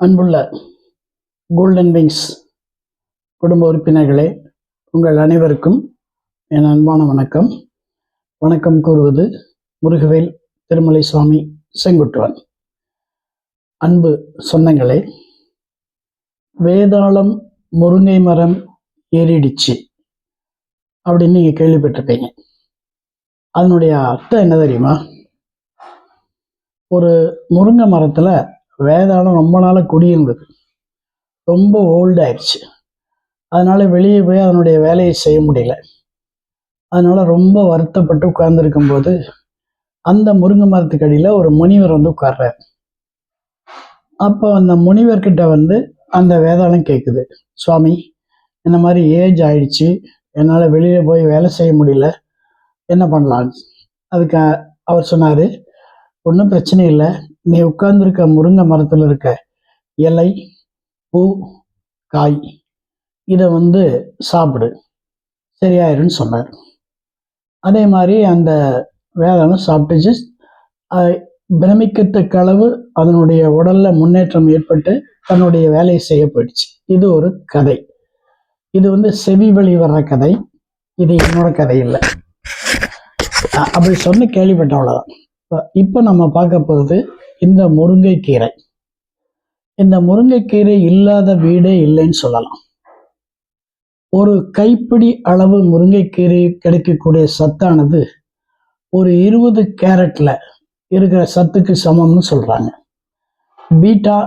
அன்புள்ள golden wings குடும்ப உறுப்பினர்களே உங்கள் அனைவருக்கும் என் அன்பான வணக்கம். வணக்கம் கூறுவது முருகவேல் திருமலை சுவாமி செங்குட்டுவன். அன்பு சொந்தங்களே வேதாளம் முருங்கை மரம் ஏறிடுச்சு அப்படின்னு நீங்கள் கேள்விப்பட்டிருப்பீங்க. அதனுடைய அர்த்தம் என்ன தெரியுமா? ஒரு முருங்கை மரத்தில் வேதாளம் ரொம்ப நாளாக குடியிருந்தது ரொம்ப ஓல்டு ஆயிடுச்சு. அதனால் வெளியே போய் அதனுடைய வேலையை செய்ய முடியல. அதனால் ரொம்ப வருத்தப்பட்டு உட்கார்ந்துருக்கும் போது அந்த முருங்கை மரத்துக்கு அடியில் ஒரு முனிவர் வந்து உட்கார்றாரு. அப்போ அந்த முனிவர்கிட்ட வந்து அந்த வேதாளம் கேட்குது சுவாமி இந்த மாதிரி ஏஜ் ஆயிடுச்சு என்னால் வெளியில் போய் வேலை செய்ய முடியல என்ன பண்ணலாம்? அதுக்கு அவர் சொன்னார் ஒன்றும் பிரச்சனை இல்லை நீ உட்கார்ந்துருக்க முருங்கை மரத்தில் இருக்க இலை பூ காய் இதை வந்து சாப்பிடு. சரியாயிருன்னு சொன்னார். அதே மாதிரி அந்த வேதாளம் சாப்பிட்டுச்சு பிரமிக்கத்தக்க அளவு அதனுடைய உடல்ல முன்னேற்றம் ஏற்பட்டு தன்னுடைய வேலையை செய்ய போயிடுச்சு. இது ஒரு கதை. இது வந்து செவி வழி வர்ற கதை. இது என்னோட கதை இல்லை. அப்படி சொன்ன கேள்விப்பட்ட அவ்வளோதான் இப்போ நம்ம பார்க்க போகிறது இந்த முருங்கைக்கீரை. இந்த முருங்கைக்கீரை இல்லாத வீடே இல்லைன்னு சொல்லலாம். ஒரு கைப்பிடி அளவு முருங்கைக்கீரை கிடைக்கக்கூடிய சத்தானது ஒரு இருபது கேரட்ல இருக்கிற சத்துக்கு சமம்னு சொல்றாங்க. பீட்டா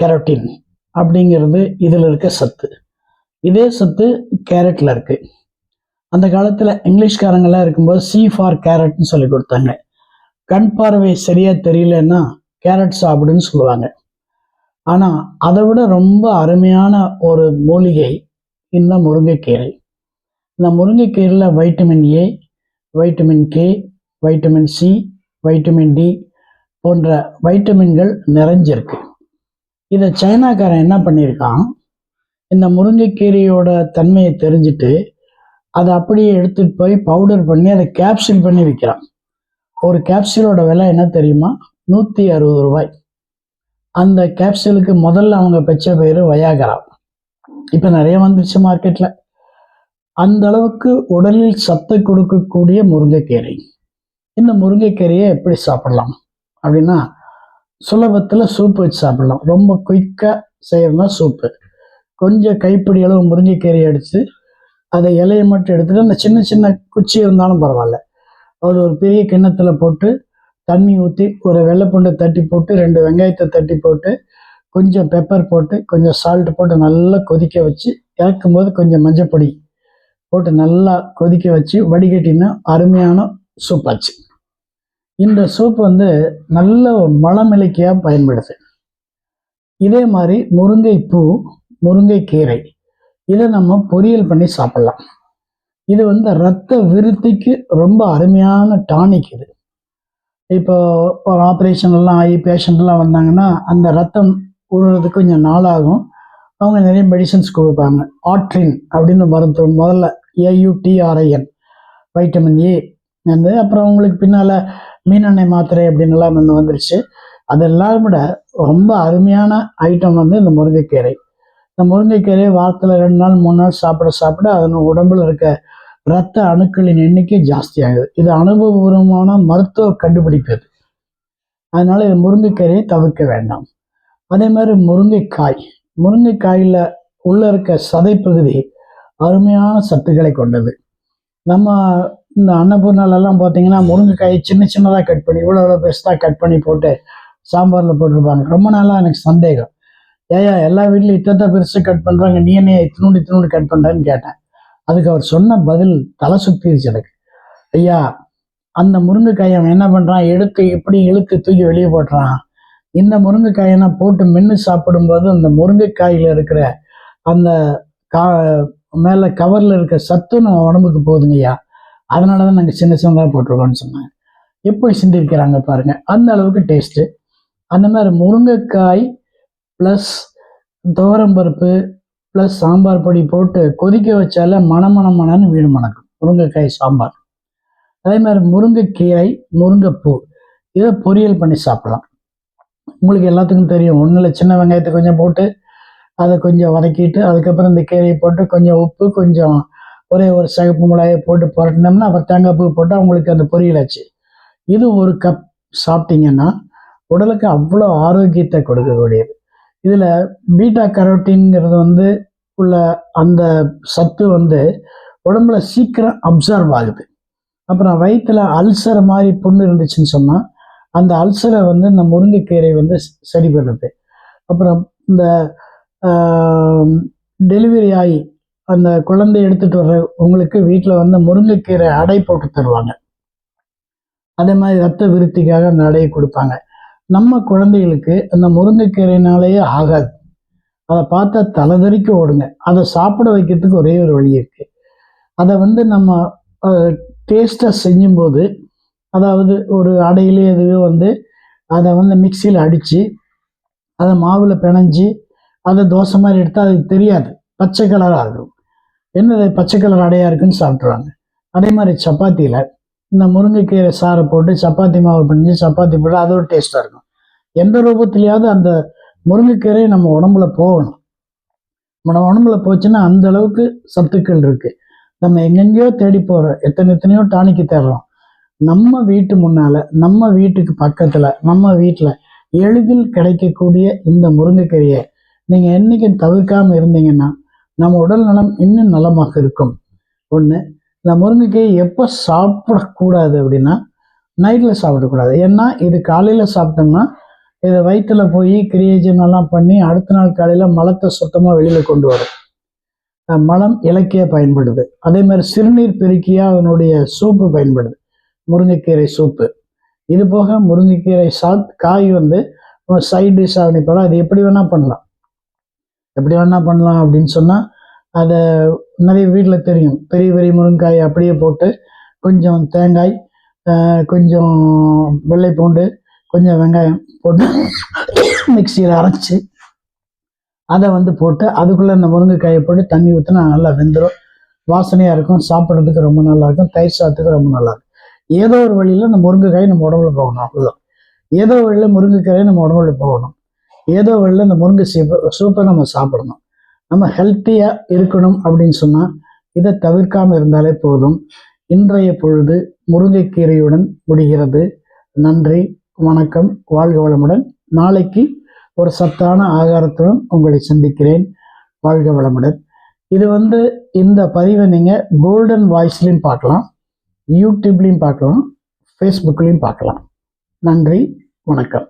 கேரட்டின் அப்படிங்கிறது இதில் இருக்க சத்து. இதே சத்து கேரட்ல இருக்கு. அந்த காலத்தில் இங்கிலீஷ்காரங்களாம் இருக்கும்போது சி ஃபார் கேரட்னு சொல்லி கொடுத்தாங்க. கண் பார்வை சரியா தெரியலன்னா கேரட் சாப்பிடுன்னு சொல்லுவாங்க. ஆனால் அதை விட ரொம்ப அருமையான ஒரு மூலிகை இந்த முருங்கைக்கீரை. இந்த முருங்கைக்கீரையில் vitamin A vitamin K vitamin C vitamin D போன்ற வைட்டமின்கள் நிறைஞ்சிருக்கு. இதை சைனாக்காரன் என்ன பண்ணியிருக்கான்? இந்த முருங்கைக்கீரையோட தன்மையை தெரிஞ்சுட்டு அதை அப்படியே எடுத்துகிட்டு போய் பவுடர் பண்ணி அதை கேப்சூல் பண்ணி விற்கிறான் ஒரு கேப்சூலோட விலை என்ன தெரியுமா? நூற்றி அறுபது ரூபாய். அந்த கேப்சூலுக்கு முதல்ல அவங்க பெற்ற பேர் வயாகரா இப்போ நிறைய வந்துருச்சு மார்க்கெட்டில் அந்த அளவுக்கு உடலில் சத்தை கொடுக்கக்கூடிய முருங்கைக்கீரை. இந்த முருங்கைக்கீரையை எப்படி சாப்பிடலாம்? அப்படின்னா சுலபத்தில் சூப் வச்சு சாப்பிடலாம். ரொம்ப குயிக்காக செய்யறதுனா சூப்பு கொஞ்சம் கைப்பிடி அளவு முருங்கைக்கீரையை அடித்து அதை இலையை மட்டும் எடுத்துட்டு அந்த சின்ன சின்ன குச்சி இருந்தாலும் பரவாயில்ல. அது ஒரு பெரிய கிண்ணத்தில் போட்டு தண்ணி ஊற்றி ஒரு வெள்ளைப்பூண்டை தட்டி போட்டு ரெண்டு வெங்காயத்தை தட்டி போட்டு கொஞ்சம் பெப்பர் போட்டு கொஞ்சம் சால்ட் போட்டு நல்லா கொதிக்க வச்சு இறக்கும்போது கொஞ்சம் மஞ்சப்பொடி போட்டு நல்லா கொதிக்க வச்சு வடிகட்டினா அருமையான சூப் ஆச்சு. இந்த சூப் வந்து நல்ல மலமிளக்கியாக பயன்படுது. இதே மாதிரி முருங்கை பூ முருங்கை கீரை இதை நம்ம பொரியல் பண்ணி சாப்பிடலாம். இது வந்து ரத்த விருத்திக்கு ரொம்ப அருமையான டானிக் இது. இப்போ ஒரு ஆப்ரேஷன் எல்லாம் ஆகி பேஷண்ட்லாம் வந்தாங்கன்னா அந்த ரத்தம் ஊறுறதுக்கு கொஞ்சம் நாளாகும். அவங்க நிறைய மெடிசன்ஸ் கொடுப்பாங்க. ஆட்ரின் அப்படின்னு மருந்து முதல்ல ஏயுடிஆர்ஐஎன் வைட்டமின் ஏ வந்து அப்புறம் அவங்களுக்கு பின்னால் மீனெண்ணெய் மாத்திரை அப்படின்லாம் வந்து வந்துருச்சு. அதெல்லாம் விட ரொம்ப அருமையான ஐட்டம் வந்து இந்த முருங்கைக்கீரை. இந்த முருங்கைக்கீரையை வாரத்தில் ரெண்டு நாள் மூணு நாள் சாப்பிட சாப்பிட அதன் உடம்புல இருக்க இரத்த அணுக்களின் எண்ணிக்கை ஜாஸ்தி ஆகுது இது அனுபவபூர்வமான மருத்துவ கண்டுபிடிப்பு இது அதனால இது முருங்கைக்கீரையை தவிர்க்க வேண்டாம். அதே மாதிரி முருங்கைக்காய். முருங்கைக்காயில் உள்ள இருக்க சதைப்பகுதி அருமையான சத்துக்களை கொண்டது. நம்ம இந்த அன்னபூர்ணாலெல்லாம் பார்த்தீங்கன்னா முருங்கைக்காயை சின்ன சின்னதாக கட் பண்ணி இவ்வளோ இவ்வளோ பெருசாக கட் பண்ணி போட்டு சாம்பாரில் போட்டிருப்பாங்க. ரொம்ப நாளாக எனக்கு சந்தேகம். ஏயா எல்லா வீட்லையும் இத்தத்தை பெருசு கட் பண்ணுறாங்க நீ என்ன இத்தினூண்டு இத்தினூண்டு கட் பண்ணுறேன்னு கேட்டேன். அதுக்கு அவர் சொன்ன பதில் தலை சுத்திருச்சு எனக்கு. ஐயா அந்த முருங்கைக்காயை அவன் என்ன பண்ணுறான் எடுத்து எப்படி இழுத்து தூக்கி வெளியே போட்டுறான்? இந்த முருங்கைக்காயை போட்டு மென்று சாப்பிடும்போது அந்த முருங்கைக்காயில் இருக்கிற அந்த கா மேலே கவரில் இருக்க சத்து நம்ம உடம்புக்கு போகுதுங்கய்யா அதனால தான் நாங்கள் சின்ன சின்னதாக போட்டிருக்கோம்னு சொன்னாங்க. எப்படி சிந்திருக்கிறாங்க பாருங்கள் அந்த அளவுக்கு டேஸ்ட்டு அந்த மாதிரி முருங்கைக்காய் ப்ளஸ் துவரம்பருப்பு ப்ளஸ் சாம்பார் பொடி போட்டு கொதிக்க வச்சாலே மணமண மணன்னு வீடு மணக்கும். முருங்கைக்காய் சாம்பார். அதே மாதிரி முருங்கைக்கீரை முருங்கைப்பூ. இதை பொரியல் பண்ணி சாப்பிடலாம். உங்களுக்கு எல்லாத்துக்கும் தெரியும். ஒன்றில் சின்ன வெங்காயத்தை கொஞ்சம் போட்டு அதை கொஞ்சம் வதக்கிட்டு அதுக்கப்புறம் இந்த கீரையை போட்டு கொஞ்சம் உப்பு கொஞ்சம் ஒரே ஒரு சிகப்பு மிளகாயை போட்டு புரட்டினோம்னா அப்புறம் தேங்காய் பூ போட்டு அவங்களுக்கு அந்த பொரியலாச்சு. இது ஒரு கப் சாப்பிட்டீங்கன்னா உடலுக்கு அவ்வளோ ஆரோக்கியத்தை கொடுக்கக்கூடியது. இதில் பீட்டா கரோட்டின்ங்கிறது வந்து உள்ள அந்த சத்து வந்து உடம்புல சீக்கிரம் அப்சர்வ் ஆகுது. அப்புறம் வயிற்றில் அல்சர் மாதிரி புண்ணு இருந்துச்சுன்னு சொன்னால் அந்த அல்சரை வந்து இந்த முருங்கைக்கீரை வந்து சரி பண்ணுது அப்புறம் இந்த டெலிவரி ஆகி அந்த குழந்தை எடுத்துகிட்டு வர்ற உங்களுக்கு வீட்டில் வந்து முருங்கைக்கீரை அடை போட்டு தருவாங்க. அதே மாதிரி ரத்த விருத்திக்காக அந்த அடையை கொடுப்பாங்க. நம்ம குழந்தைகளுக்கு அந்த முருங்கைக்கீரைனாலேயே ஆகாது. அதை பார்த்தா தலைதறிக்கு ஓடுங்க. அதை சாப்பிட வைக்கிறதுக்கு ஒரே ஒரு வழி இருக்குது அதை வந்து நம்ம டேஸ்ட்டாக செய்யும்போது அதாவது ஒரு அடையிலே எதுவே வந்து அதை வந்து மிக்சியில் அடித்து அதை மாவில் பிணைஞ்சி அதை தோசை மாதிரி எடுத்தால் அதுக்கு தெரியாது. பச்சை கலராக இருக்கும். என்னது பச்சை கலர் அடையாக இருக்குன்னு சாப்பிட்ருவாங்க அதே மாதிரி சப்பாத்தியில் இந்த முருங்கைக்கீரை சாறை போட்டு சப்பாத்தி மாவு பிணைஞ்சு சப்பாத்தி போட்டு அது ஒரு டேஸ்ட்டாக இருக்கும். எந்த ரூபத்துலையாவது அந்த முருங்கைக்கீரை நம்ம உடம்புல போகணும். நம்ம உடம்புல போச்சுன்னா அந்த அளவுக்கு சத்துக்கள் இருக்குது நம்ம எங்கெங்கேயோ தேடி போகிறோம் எத்தனை எத்தனையோ டானிக்கு தேடுறோம். நம்ம வீட்டு முன்னால் நம்ம வீட்டுக்கு பக்கத்தில் நம்ம வீட்டில் எளிதில் கிடைக்கக்கூடிய இந்த முருங்கைக்கீரையை நீங்கள் என்றைக்கும் தவிர்க்காமல் இருந்தீங்கன்னா நம்ம உடல் நலம் இன்னும் நலமாக இருக்கும். ஒன்று இந்த முருங்கைக்கீரை எப்போ சாப்பிடக்கூடாது அப்படின்னா நைட்டில் சாப்பிடக்கூடாது. ஏன்னா இது காலையில் சாப்பிட்டோம்னா இதை வயிற்றில் போய் கிரியேஜன் எல்லாம் பண்ணி அடுத்த நாள் காலையில் மலத்தை சுத்தமாக வெளியில் கொண்டு வரும். மலம் இலக்கிய பயன்படுது. அதே மாதிரி சிறுநீர் பெருக்கியாக அதனுடைய சூப்பு பயன்படுது. முருங்கைக்கீரை சூப்பு. இது போக முருங்கைக்கீரை சாத் காய் வந்து சைட் டிஷ்ஷாக நிற்பலாம் அது எப்படி வேணால் பண்ணலாம். எப்படி வேணால் பண்ணலாம் அப்படின்னு சொன்னால் அதை நிறைய வீட்டில் தெரியும். பெரிய பெரிய முருங்காய் அப்படியே போட்டு கொஞ்சம் தேங்காய் கொஞ்சம் வெள்ளை பூண்டு கொஞ்சம் வெங்காயம் போட்டு மிக்சியில் அரைச்சி அதை வந்து போட்டு அதுக்குள்ளே அந்த முருங்கைக்காயை போட்டு தண்ணி ஊற்றினா நல்லா வெந்துடும் வாசனையாக இருக்கும். சாப்பிட்றதுக்கு ரொம்ப நல்லா இருக்கும். தயிர் சாதத்துக்கு ரொம்ப நல்லா இருக்கும். ஏதோ ஒரு வழியில் அந்த முருங்கைக்காய் நம்ம உடம்புல போகணும். அவ்வளோதான் ஏதோ வழியில் முருங்கைக்காயை நம்ம உடம்புல போகணும். ஏதோ வழியில் இந்த முருங்கை சீப்பை சூப்பை நம்ம சாப்பிடணும். நம்ம ஹெல்த்தியாக இருக்கணும் அப்படின்னு சொன்னால் இதை தவிர்க்காமல் இருந்தாலே போதும். இன்றைய பொழுது முருங்கைக்கீரையுடன் முடிகிறது. நன்றி வணக்கம் வாழ்க வளமுடன். நாளைக்கு ஒரு சத்தான ஆகாரத்துடன் உங்களை சந்திக்கிறேன். வாழ்க வளமுடன். இது வந்து இந்த பதிவை நீங்கள் கோல்டன் வாய்ஸ்லையும் பார்க்கலாம் யூடியூப்லேயும் பார்க்கலாம் ஃபேஸ்புக்லேயும் பார்க்கலாம். நன்றி வணக்கம்.